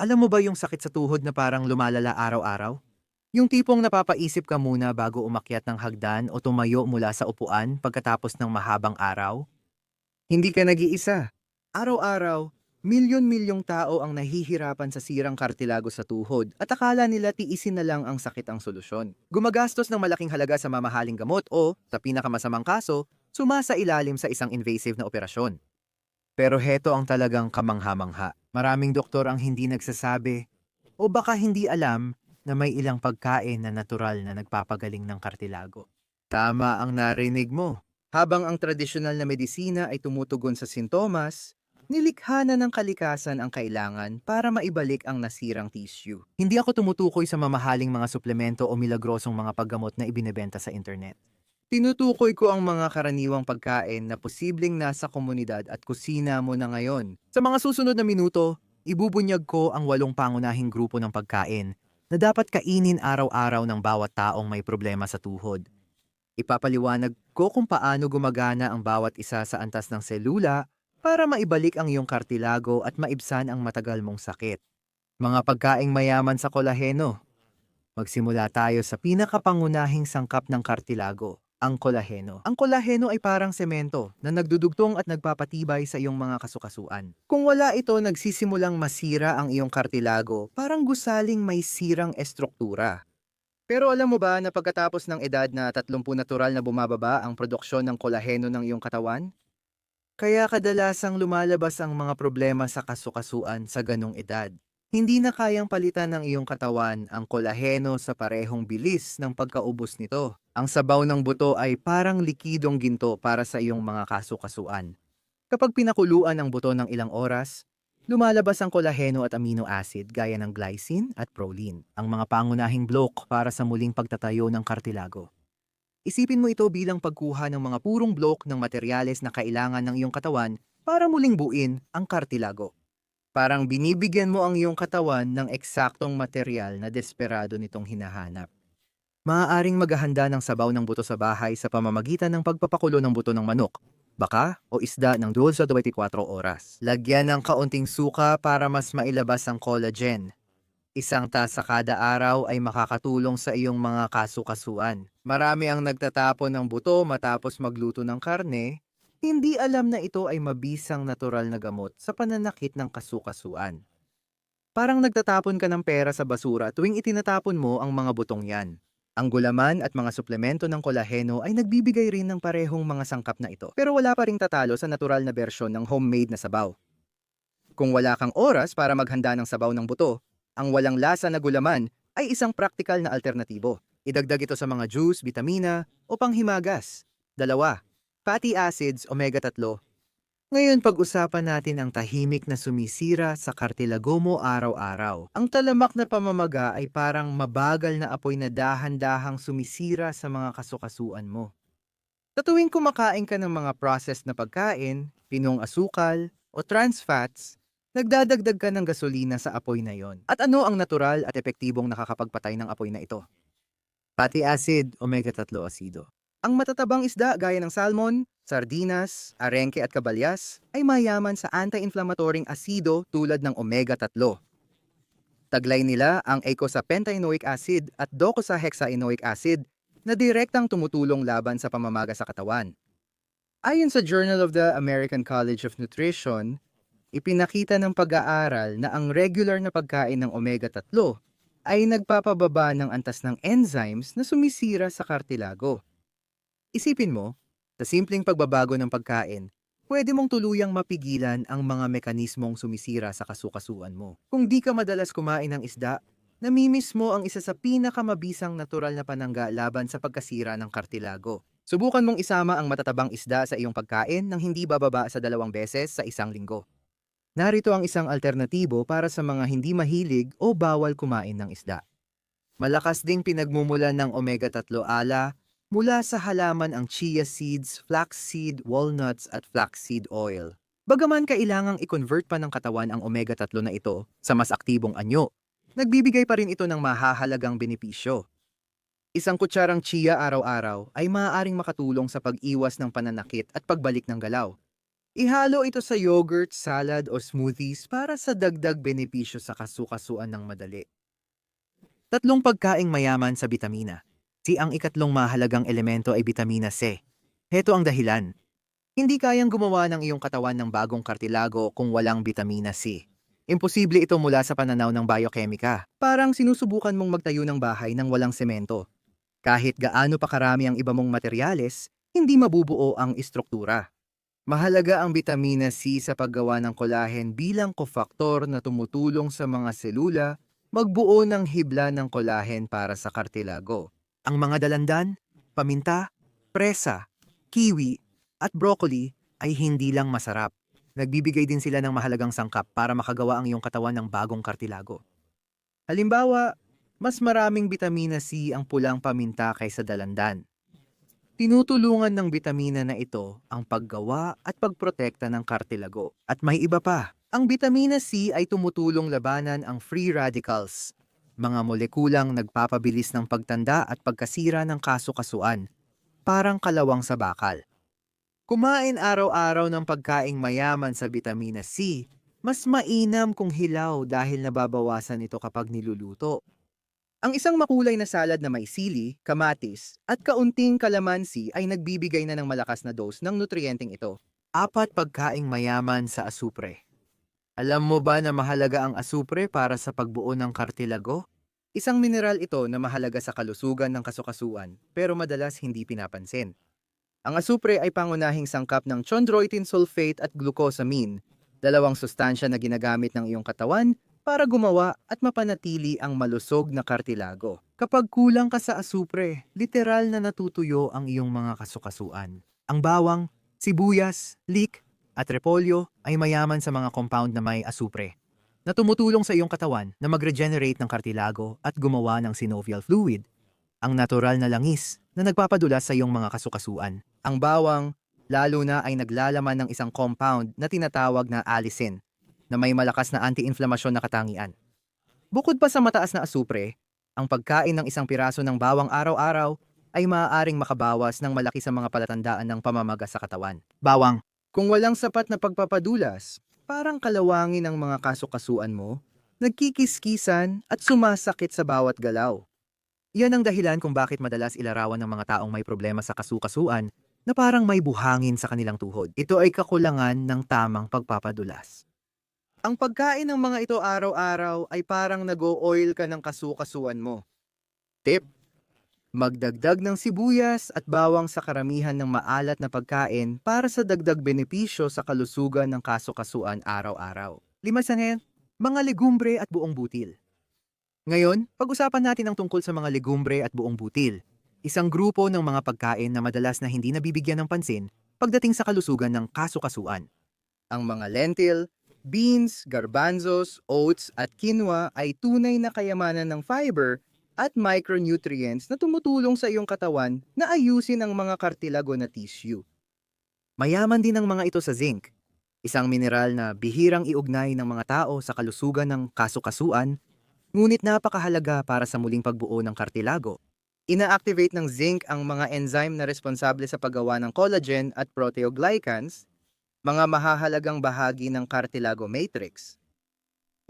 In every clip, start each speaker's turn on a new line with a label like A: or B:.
A: Alam mo ba yung sakit sa tuhod na parang lumalala araw-araw? Yung tipong napapaisip ka muna bago umakyat ng hagdan o tumayo mula sa upuan pagkatapos ng mahabang araw? Hindi ka nag-iisa. Araw-araw, milyon-milyong tao ang nahihirapan sa sirang kartilago sa tuhod at akala nila tiisin na lang ang sakit ang solusyon. Gumagastos ng malaking halaga sa mamahaling gamot o, sa pinakamasamang kaso, sumasa ilalim sa isang invasive na operasyon. Pero heto ang talagang kamangha-mangha. Maraming doktor ang hindi nagsasabi o baka hindi alam na may ilang pagkain na natural na nagpapagaling ng kartilago. Tama ang narinig mo. Habang ang tradisyonal na medisina ay tumutugon sa sintomas, nilikha na ng kalikasan ang kailangan para maibalik ang nasirang tissue. Hindi ako tumutukoy sa mamahaling mga suplemento o milagrosong mga paggamot na ibinebenta sa internet. Tinutukoy ko ang mga karaniwang pagkain na posibleng nasa komunidad at kusina mo na ngayon. Sa mga susunod na minuto, ibubunyag ko ang walong pangunahing grupo ng pagkain na dapat kainin araw-araw ng bawat taong may problema sa tuhod. Ipapaliwanag ko kung paano gumagana ang bawat isa sa antas ng selula para maibalik ang iyong kartilago at maibsan ang matagal mong sakit. Mga pagkaing mayaman sa kolaheno. Magsimula tayo sa pinakapangunahing sangkap ng kartilago, ang kolaheno. Ang kolaheno ay parang semento na nagdudugtong at nagpapatibay sa iyong mga kasukasuan. Kung wala ito, nagsisimulang masira ang iyong kartilago, parang gusaling may sirang estruktura. Pero alam mo ba na pagkatapos ng edad na 30 natural na bumababa ang produksyon ng kolaheno ng iyong katawan? Kaya kadalasang lumalabas ang mga problema sa kasukasuan sa ganong edad. Hindi na kayang palitan ng iyong katawan ang kolaheno sa parehong bilis ng pagkaubos nito. Ang sabaw ng buto ay parang likidong ginto para sa iyong mga kasukasuan. Kapag pinakuluan ang buto ng ilang oras, lumalabas ang kolaheno at amino acid gaya ng glycine at proline, ang mga pangunahing blok para sa muling pagtatayo ng kartilago. Isipin mo ito bilang pagkuha ng mga purong blok ng materyales na kailangan ng iyong katawan para muling buin ang kartilago. Parang binibigyan mo ang iyong katawan ng eksaktong material na desperado nitong hinahanap. Maaaring maghahanda ng sabaw ng buto sa bahay sa pamamagitan ng pagpapakulo ng buto ng manok, baka o isda ng 12 sa 24 oras. Lagyan ng kaunting suka para mas mailabas ang collagen. Isang tasa kada araw ay makakatulong sa iyong mga kasukasuan. Marami ang nagtatapon ng buto matapos magluto ng karne, hindi alam na ito ay mabisang natural na gamot sa pananakit ng kasukasuan. Parang nagtatapon ka ng pera sa basura tuwing itinatapon mo ang mga butong yan. Ang gulaman at mga suplemento ng kolaheno ay nagbibigay rin ng parehong mga sangkap na ito. Pero wala pa ring tatalo sa natural na bersyon ng homemade na sabaw. Kung wala kang oras para maghanda ng sabaw ng buto, ang walang lasa na gulaman ay isang praktikal na alternatibo. Idagdag ito sa mga juice, vitamina o panghimagas. Dalawa, fatty acids, omega-3. Ngayon pag-usapan natin ang tahimik na sumisira sa kartilago mo araw-araw. Ang talamak na pamamaga ay parang mabagal na apoy na dahan-dahang sumisira sa mga kasukasuan mo. Sa tuwing kumakain ka ng mga processed na pagkain, pinong asukal, o trans fats, nagdadagdag ka ng gasolina sa apoy na yon. At ano ang natural at epektibong nakakapagpatay ng apoy na ito? Fatty acid, omega-3 asido. Ang matatabang isda gaya ng salmon, sardinas, arengke at kabalyas ay mayaman sa anti-inflammatoryng asido tulad ng omega-3. Taglay nila ang eicosapentaenoic acid at docosahexaenoic acid na direktang tumutulong laban sa pamamaga sa katawan. Ayon sa Journal of the American College of Nutrition, ipinakita ng pag-aaral na ang regular na pagkain ng omega-3 ay nagpapababa ng antas ng enzymes na sumisira sa kartilago. Isipin mo, sa simpleng pagbabago ng pagkain, pwede mong tuluyang mapigilan ang mga mekanismong sumisira sa kasukasuan mo. Kung di ka madalas kumain ng isda, namimiss mo ang isa sa pinakamabisang natural na panangga laban sa pagkasira ng kartilago. Subukan mong isama ang matatabang isda sa iyong pagkain nang hindi bababa sa dalawang beses sa isang linggo. Narito ang isang alternatibo para sa mga hindi mahilig o bawal kumain ng isda. Malakas ding pinagmumulan ng omega-3 ala mula sa halaman ang chia seeds, flaxseed, walnuts at flaxseed oil. Bagaman kailangang i-convert pa ng katawan ang omega-3 na ito sa mas aktibong anyo, nagbibigay pa rin ito ng mahahalagang benepisyo. Isang kutsarang chia araw-araw ay maaaring makatulong sa pag-iwas ng pananakit at pagbalik ng galaw. Ihalo ito sa yogurt, salad o smoothies para sa dagdag benepisyo sa kasukasuan ng madali. Tatlong pagkaing mayaman sa bitamina. Si ang ikatlong mahalagang elemento ay bitamina C. Heto ang dahilan. Hindi kayang gumawa ng iyong katawan ng bagong kartilago kung walang bitamina C. Imposible ito mula sa pananaw ng biokemika. Parang sinusubukan mong magtayo ng bahay ng walang semento. Kahit gaano pa karami ang iba mong materyales, hindi mabubuo ang istruktura. Mahalaga ang bitamina C sa paggawa ng collagen bilang kofaktor na tumutulong sa mga selula magbuo ng hibla ng collagen para sa kartilago. Ang mga dalandan, paminta, presa, kiwi, at broccoli ay hindi lang masarap. Nagbibigay din sila ng mahalagang sangkap para makagawa ang iyong katawan ng bagong kartilago. Halimbawa, mas maraming bitamina C ang pulang paminta kaysa dalandan. Tinutulungan ng bitamina na ito ang paggawa at pagprotekta ng kartilago. At may iba pa. Ang bitamina C ay tumutulong labanan ang free radicals, mga molekulang nagpapabilis ng pagtanda at pagkasira ng kasukasuan, parang kalawang sa bakal. Kumain araw-araw ng pagkaing mayaman sa bitamina C, mas mainam kung hilaw dahil nababawasan ito kapag niluluto. Ang isang makulay na salad na may sili, kamatis, at kaunting kalamansi ay nagbibigay na ng malakas na dose ng nutriyenteng ito. Apat pagkaing mayaman sa asupre. Alam mo ba na mahalaga ang asupre para sa pagbuo ng kartilago? Isang mineral ito na mahalaga sa kalusugan ng kasukasuan pero madalas hindi pinapansin. Ang asupre ay pangunahing sangkap ng chondroitin sulfate at glucosamine, dalawang sustansya na ginagamit ng iyong katawan para gumawa at mapanatili ang malusog na kartilago. Kapag kulang ka sa asupre, literal na natutuyo ang iyong mga kasukasuan. Ang bawang, sibuyas, leek, at repolyo ay mayaman sa mga compound na may asupre na tumutulong sa iyong katawan na mag-regenerate ng kartilago at gumawa ng synovial fluid, ang natural na langis na nagpapadulas sa iyong mga kasukasuan. Ang bawang, lalo na ay naglalaman ng isang compound na tinatawag na allicin, na may malakas na anti-inflamasyon na katangian. Bukod pa sa mataas na asupre, ang pagkain ng isang piraso ng bawang araw-araw ay maaaring makabawas ng malaki sa mga palatandaan ng pamamaga sa katawan. Bawang, kung walang sapat na pagpapadulas, parang kalawangin ang mga kasukasuan mo, nagkikiskisan at sumasakit sa bawat galaw. Yan ang dahilan kung bakit madalas ilarawan ng mga taong may problema sa kasukasuan na parang may buhangin sa kanilang tuhod. Ito ay kakulangan ng tamang pagpapadulas. Ang pagkain ng mga ito araw-araw ay parang nag-o-oil ka ng kasukasuan mo. Tip, Magdagdag ng sibuyas at bawang sa karamihan ng maalat na pagkain para sa dagdag benepisyo sa kalusugan ng kasukasuan araw-araw. Lima sa ngayon, mga legumbre at buong butil. Ngayon, pag-usapan natin ang tungkol sa mga legumbre at buong butil. Isang grupo ng mga pagkain na madalas na hindi nabibigyan ng pansin pagdating sa kalusugan ng kasukasuan. Ang mga lentil, beans, garbanzos, oats at quinoa ay tunay na kayamanan ng fiber at micronutrients na tumutulong sa iyong katawan na ayusin ang mga kartilago na tissue. Mayaman din ang mga ito sa zinc, isang mineral na bihirang iugnay ng mga tao sa kalusugan ng kasukasuan, ngunit napakahalaga para sa muling pagbuo ng kartilago. Ina-activate ng zinc ang mga enzyme na responsable sa paggawa ng collagen at proteoglycans, mga mahahalagang bahagi ng cartilago matrix.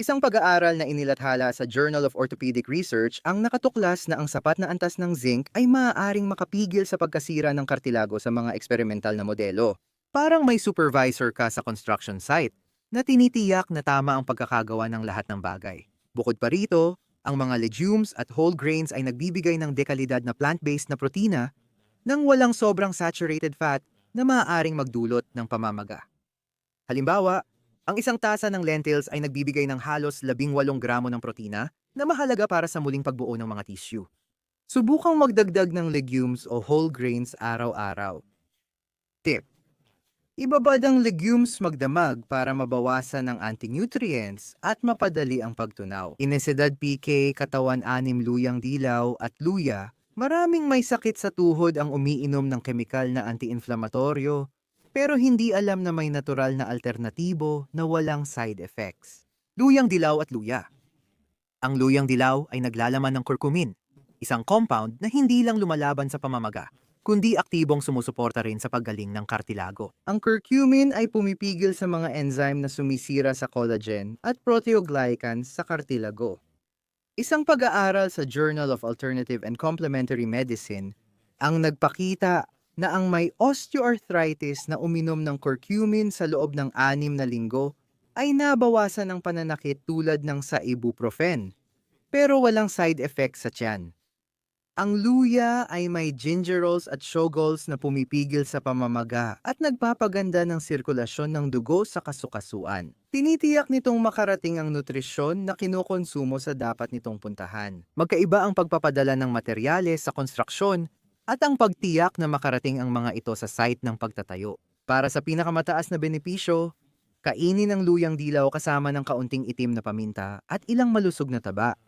A: Isang pag-aaral na inilathala sa Journal of Orthopedic Research ang nakatuklas na ang sapat na antas ng zinc ay maaaring makapigil sa pagkasira ng kartilago sa mga eksperimental na modelo. Parang may supervisor ka sa construction site na tinitiyak na tama ang pagkakagawa ng lahat ng bagay. Bukod pa rito, ang mga legumes at whole grains ay nagbibigay ng dekalidad na plant-based na protina nang walang sobrang saturated fat na maaaring magdulot ng pamamaga. Halimbawa, ang isang tasa ng lentils ay nagbibigay ng halos 18 gramo ng protina na mahalaga para sa muling pagbuo ng mga tissue. Subukang magdagdag ng legumes o whole grains araw-araw. Tip. Ibabad ang legumes magdamag para mabawasan ang anti-nutrients at mapadali ang pagtunaw. Inesidad PK, katawan anim luyang dilaw at luya, maraming may sakit sa tuhod ang umiinom ng kemikal na anti-inflamatoryo pero hindi alam na may natural na alternatibo na walang side effects. Luyang dilaw at luya. Ang luyang dilaw ay naglalaman ng curcumin, isang compound na hindi lang lumalaban sa pamamaga, kundi aktibong sumusuporta rin sa paggaling ng kartilago. Ang curcumin ay pumipigil sa mga enzyme na sumisira sa collagen at proteoglycans sa kartilago. Isang pag-aaral sa Journal of Alternative and Complementary Medicine ang nagpakita na ang may osteoarthritis na uminom ng curcumin sa loob ng anim na linggo ay nabawasan ng pananakit tulad ng sa ibuprofen, pero walang side effects sa tiyan. Ang luya ay may gingerols at shogols na pumipigil sa pamamaga at nagpapaganda ng sirkulasyon ng dugo sa kasukasuan. Tinitiyak nitong makarating ang nutrisyon na kinukonsumo sa dapat nitong puntahan. Magkaiba ang pagpapadala ng materyales sa konstruksyon at ang pagtiyak na makarating ang mga ito sa site ng pagtatayo. Para sa pinakamataas na benepisyo, kainin ang luyang dilaw kasama ng kaunting itim na paminta at ilang malusog na taba,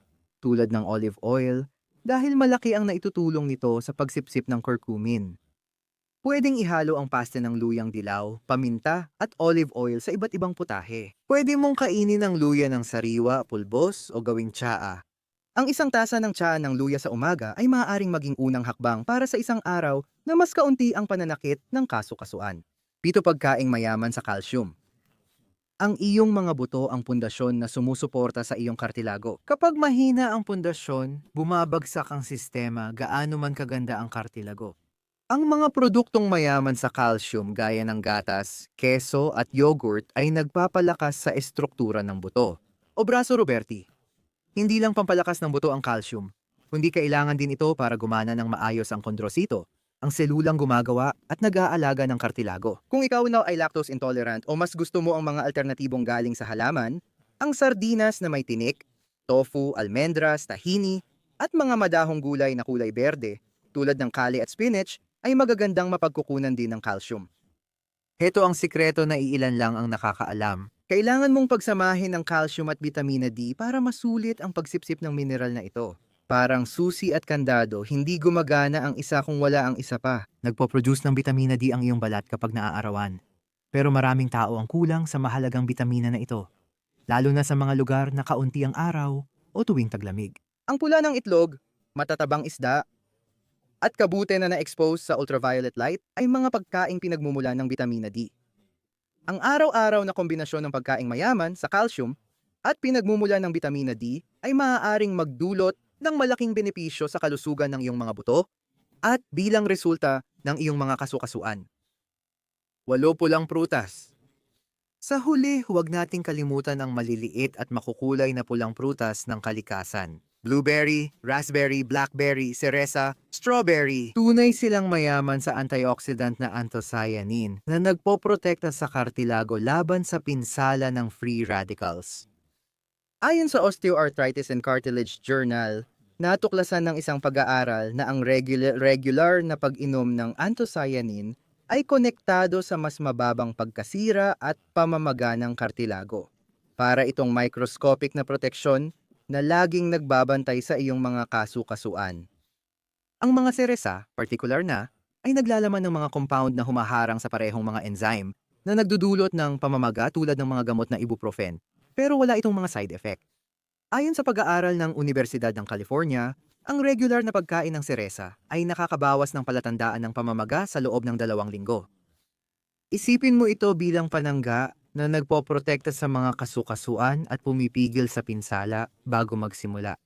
A: tulad ng olive oil, dahil malaki ang naitutulong nito sa pagsipsip ng curcumin. Pwedeng ihalo ang pasta ng luyang dilaw, paminta at olive oil sa iba't ibang putahe. Pwede mong kainin ang luya ng sariwa, pulbos o gawing tsaa. Ang isang tasa ng tsaa ng luya sa umaga ay maaaring maging unang hakbang para sa isang araw na mas kaunti ang pananakit ng kasukasuan. Pito pagkaing mayaman sa calcium. Ang iyong mga buto ang pundasyon na sumusuporta sa iyong kartilago. Kapag mahina ang pundasyon, bumabagsak ang sistema gaano man kaganda ang kartilago. Ang mga produktong mayaman sa calcium gaya ng gatas, keso at yogurt ay nagpapalakas sa estruktura ng buto. O braso Roberti, hindi lang pampalakas ng buto ang calcium, kundi kailangan din ito para gumana ng maayos ang kondrosito, ang selulang gumagawa at nag-aalaga ng kartilago. Kung ikaw na ay lactose intolerant o mas gusto mo ang mga alternatibong galing sa halaman, ang sardinas na may tinik, tofu, almendras, tahini, at mga madahong gulay na kulay berde, tulad ng kale at spinach, ay magagandang mapagkukunan din ng calcium. Heto ang sikreto na iilan lang ang nakakaalam. Kailangan mong pagsamahin ang calcium at vitamina D para masulit ang pagsipsip ng mineral na ito. Parang susi at kandado, hindi gumagana ang isa kung wala ang isa pa. Nagpo-produce ng vitamina D ang iyong balat kapag naaarawan. Pero maraming tao ang kulang sa mahalagang vitamina na ito. Lalo na sa mga lugar na kaunti ang araw o tuwing taglamig. Ang pula ng itlog, matatabang isda, at kabute na na-expose sa ultraviolet light ay mga pagkaing pinagmumulan ng vitamina D. Ang araw-araw na kombinasyon ng pagkaing mayaman sa calcium at pinagmumulan ng vitamina D ay maaaring magdulot ng malaking benepisyo sa kalusugan ng iyong mga buto at bilang resulta ng iyong mga kasukasuan. Walo pulang prutas. Sa huli, huwag nating kalimutan ang maliliit at makukulay na pulang prutas ng kalikasan. Blueberry, raspberry, blackberry, cereza, strawberry. Tunay silang mayaman sa antioxidant na anthocyanin na nagpoprotekta sa kartilago laban sa pinsala ng free radicals. Ayon sa Osteoarthritis and Cartilage Journal, natuklasan ng isang pag-aaral na ang regular, regular na pag-inom ng anthocyanin ay konektado sa mas mababang pagkasira at pamamaga ng kartilago. Para itong microscopic na proteksyon na laging nagbabantay sa iyong mga kasukasuan. Ang mga seresa, particular na, ay naglalaman ng mga compound na humaharang sa parehong mga enzyme na nagdudulot ng pamamaga tulad ng mga gamot na ibuprofen, pero wala itong mga side effect. Ayon sa pag-aaral ng Universidad ng California, ang regular na pagkain ng seresa ay nakakabawas ng palatandaan ng pamamaga sa loob ng dalawang linggo. Isipin mo ito bilang panangga na nagpoprotekta sa mga kasukasuan at pumipigil sa pinsala bago magsimula.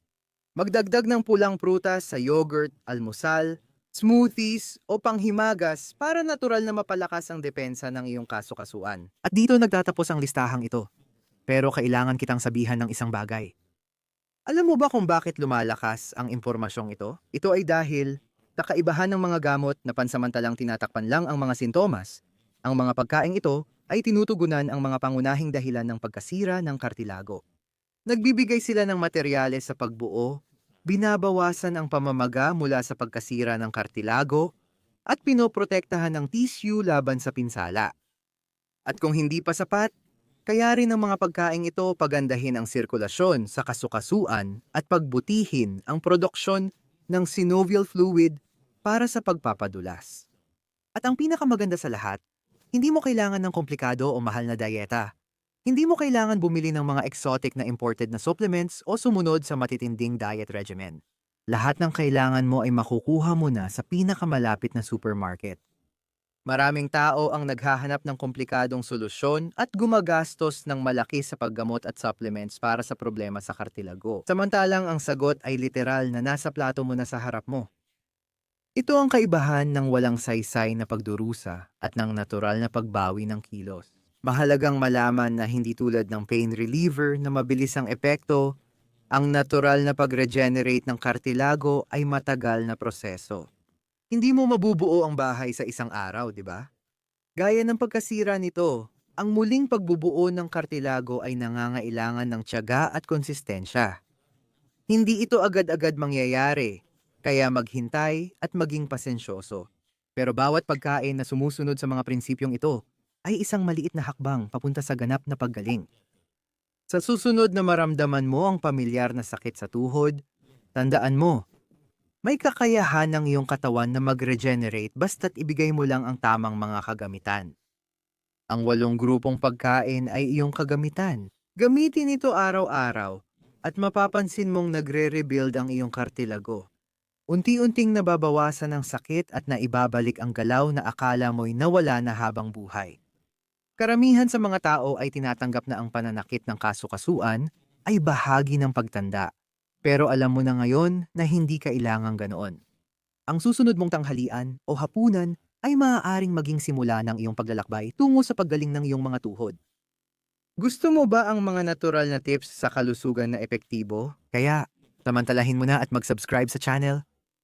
A: Magdagdag ng pulang prutas sa yogurt, almusal, smoothies o panghimagas para natural na mapalakas ang depensa ng iyong kasukasuan. At dito nagtatapos ang listahang ito. Pero kailangan kitang sabihan ng isang bagay. Alam mo ba kung bakit lumalakas ang impormasyong ito? Ito ay dahil kakaibahan ng mga gamot na pansamantalang tinatakpan lang ang mga sintomas. Ang mga pagkaing ito ay tinutugunan ang mga pangunahing dahilan ng pagkasira ng kartilago. Nagbibigay sila ng materyales sa pagbuo, binabawasan ang pamamaga mula sa pagkasira ng kartilago, at pinoprotektahan ng tissue laban sa pinsala. At kung hindi pa sapat, kaya rin ang mga pagkaing ito pagandahin ang sirkulasyon sa kasukasuan at pagbutihin ang produksyon ng synovial fluid para sa pagpapadulas. At ang pinakamaganda sa lahat, hindi mo kailangan ng komplikado o mahal na dieta. Hindi mo kailangan bumili ng mga exotic na imported na supplements o sumunod sa matitinding diet regimen. Lahat ng kailangan mo ay makukuha mo na sa pinakamalapit na supermarket. Maraming tao ang naghahanap ng komplikadong solusyon at gumagastos ng malaki sa paggamot at supplements para sa problema sa kartilago. Samantalang ang sagot ay literal na nasa plato mo na sa harap mo. Ito ang kaibahan ng walang saysay na pagdurusa at ng natural na pagbawi ng kilos. Mahalagang malaman na hindi tulad ng pain reliever na mabilis ang epekto, ang natural na pag-regenerate ng kartilago ay matagal na proseso. Hindi mo mabubuo ang bahay sa isang araw, di ba? Gaya ng pagkasira nito, ang muling pagbubuo ng kartilago ay nangangailangan ng tiyaga at konsistensya. Hindi ito agad-agad mangyayari, kaya maghintay at maging pasensyoso. Pero bawat pagkain na sumusunod sa mga prinsipyong ito ay isang maliit na hakbang papunta sa ganap na paggaling. Sa susunod na maramdaman mo ang pamilyar na sakit sa tuhod, tandaan mo, may kakayahan ng iyong katawan na mag-regenerate basta't ibigay mo lang ang tamang mga kagamitan. Ang walong grupong pagkain ay iyong kagamitan. Gamitin ito araw-araw at mapapansin mong nagre-rebuild ang iyong kartilago. Unti-unting nababawasan ang sakit at naibabalik ang galaw na akala mo'y nawala na habang buhay. Karamihan sa mga tao ay tinatanggap na ang pananakit ng kasukasuan ay bahagi ng pagtanda. Pero alam mo na ngayon na hindi kailangang ganoon. Ang susunod mong tanghalian o hapunan ay maaaring maging simula ng iyong paglalakbay tungo sa paggaling ng iyong mga tuhod. Gusto mo ba ang mga natural na tips sa kalusugan na epektibo? Kaya, samantalahin mo na at mag-subscribe sa channel